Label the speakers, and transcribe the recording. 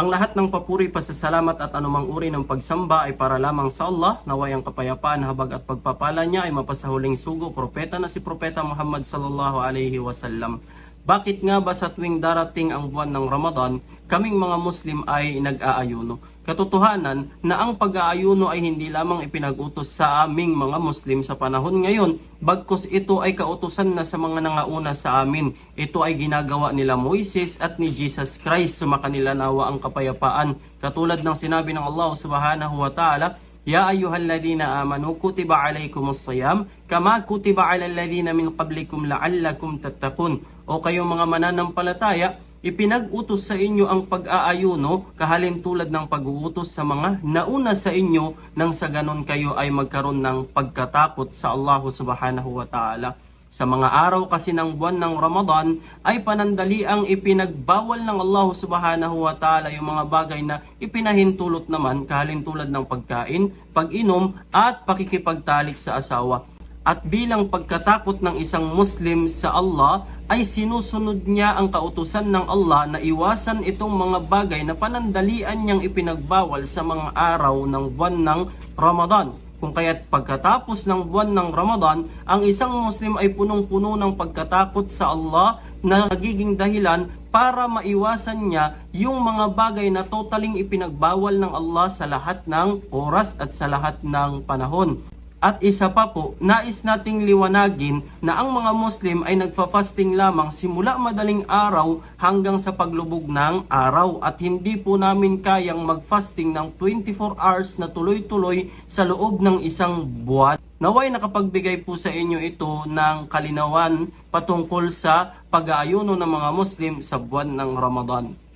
Speaker 1: Ang lahat ng papuri, pasasalamat at anumang uri ng pagsamba ay para lamang sa Allah, naway ang kapayapaan, habag at pagpapala niya ay mapasahuling sugo, propeta na si Propeta Muhammad sallallahu alaihi wasallam. Bakit nga ba sa tuwing darating ang buwan ng Ramadan, kaming mga Muslim ay nag-aayuno? Katotohanan na ang pag-aayuno ay hindi lamang ipinag-utos sa aming mga Muslim sa panahon ngayon, bagkus ito ay kautusan na sa mga nangauna sa amin. Ito ay ginagawa nila Moises at ni Jesus Christ, sumakanila nawa ang kapayapaan. Katulad ng sinabi ng Allah subhanahu wa ta'ala, Ya ayyuhalladhina amanu kutiba alaykumus siyam kama kutiba alal ladhina min qablikum la'allakum tattaqun. O kayong mga mananampalataya, ipinag-utos sa inyo ang pag-aayuno kahalin tulad ng pag-uutos sa mga nauna sa inyo nang sa ganon kayo ay magkaroon ng pagkatakot sa Allah subhanahu wa ta'ala. Sa mga araw kasi ng buwan ng Ramadan ay panandali ang ipinagbawal ng Allah subhanahu wa ta'ala yung mga bagay na ipinahintulot naman kahalin tulad ng pagkain, pag-inom at pakikipagtalik sa asawa. At bilang pagkatakot ng isang Muslim sa Allah ay sinusunod niya ang kautusan ng Allah na iwasan itong mga bagay na panandalian niyang ipinagbawal sa mga araw ng buwan ng Ramadan. Kung kaya't pagkatapos ng buwan ng Ramadan, ang isang Muslim ay punong-puno ng pagkatakot sa Allah na nagiging dahilan para maiwasan niya yung mga bagay na totaling ipinagbawal ng Allah sa lahat ng oras at sa lahat ng panahon. At isa pa po, nais nating liwanagin na ang mga Muslim ay nagfa-fasting lamang simula madaling araw hanggang sa paglubog ng araw at hindi po namin kayang mag-fasting ng 24 hours na tuloy-tuloy sa loob ng isang buwan. Naway nakapagbigay po sa inyo ito ng kalinawan patungkol sa pag-aayuno ng mga Muslim sa buwan ng Ramadan.